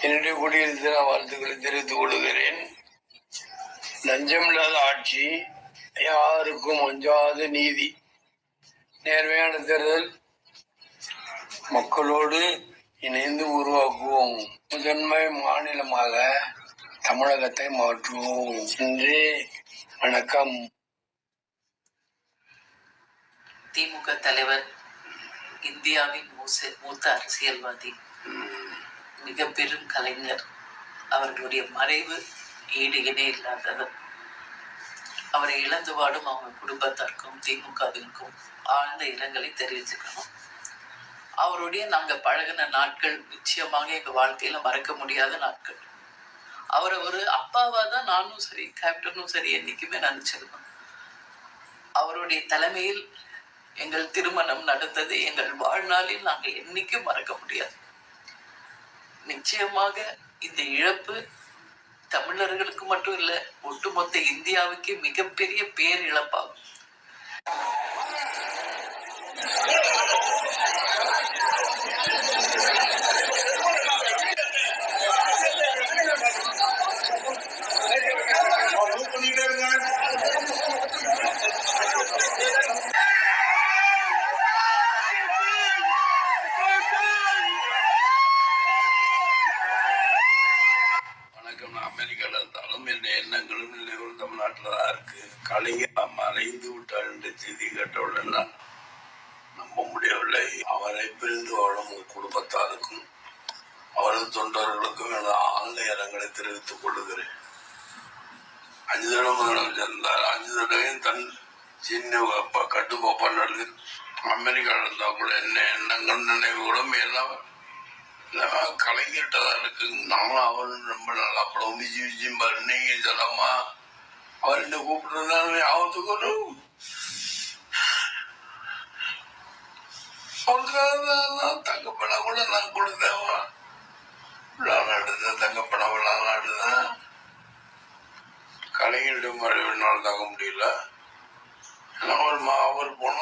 என்னுடைய குடியரசு தின வாழ்த்துக்களை தெரிவித்துக் கொள்கிறேன். லஞ்சமில்லாத ஆட்சி யாருக்கும் அஞ்சாத நீதி. நேர்மையான தேர்தல் மக்களோடு இணைந்து உருவாக்குவோம். முதன்மை மாநிலமாக தமிழகத்தை மாற்றுவோம். என்று வணக்கம். திமுக தலைவர் இந்தியாவின் மூத்த அரசியல்வாதி. மிக பெரும் கலைஞர். அவர்களுடைய மறைவு ஈடு இணை இல்லாதது அவரை இழந்து வாடும் அவங்க குடும்பத்திற்கும் திமுகவிற்கும் ஆழ்ந்த இரங்கலை தெரிவிச்சுக்கணும். அவருடைய நாங்கள் பழகின நாட்கள் நிச்சயமாக எங்கள் வாழ்க்கையில மறக்க முடியாத நாட்கள். அவரை ஒரு அப்பாவா தான் நானும் சரி கேப்டனும் சரி என்னைக்குமே நினைச்சிருக்கோம் அவருடைய தலைமையில் எங்கள் திருமணம் நடந்தது எங்கள் வாழ்நாளில் நாங்கள் என்னைக்கும் மறக்க முடியாது. நிச்சயமாக இந்த இழப்பு தமிழர்களுக்கு மட்டும் இல்ல ஒட்டுமொத்த இந்தியாவுக்கு மிகப்பெரிய பேரிழப்பாகும் இழப்பாகும் வணக்கம் நான் அமெரிக்காவில் இருந்தாலும் என் எண்ணங்களும் தமிழ்நாட்டில் தான் இருக்கு. கலைஞர் மறைந்து விட்டார் என்ற செய்தி கேட்டவுடன் நம்ப முடியவில்லை. அவரை பிரிந்து வாழும் குடும்பத்தாருக்கும் அவரது தொண்டர்களுக்கும் எனது ஆழ்ந்த இரங்கலை தெரிவித்துக் கொள்கிறேன். அஞ்சு தடவை முதலமைச்சர் இருந்தார். அஞ்சு தடவையும் தன் சின்ன கட்டுப்பாப்பாளர்கள் கட்டுப்பாப்பா அமெரிக்காவில் இருந்தா கூட என்ன எண்ணங்கள் நினைவுகளும் எல்லாம் கலைஞர்கிட்ட தான் இருக்கு நானும் அவரும் ரொம்ப நல்லா படம் விஜி விஜி பாரு நீங்க சொல்லாமா அவர் என்ன கூப்பிடுறதுனால அவத்துக்கு ஒரு அவருக்காக நான் தங்கப்படம் கூட நான் கொடுத்தேன். விழா நடந்தேன் தங்கப்படம் விழா நடந்தேன் கலைஞருடைய மறைவினால் தாங்க முடியல. ஏன்னா அவர் மா- அவர் போன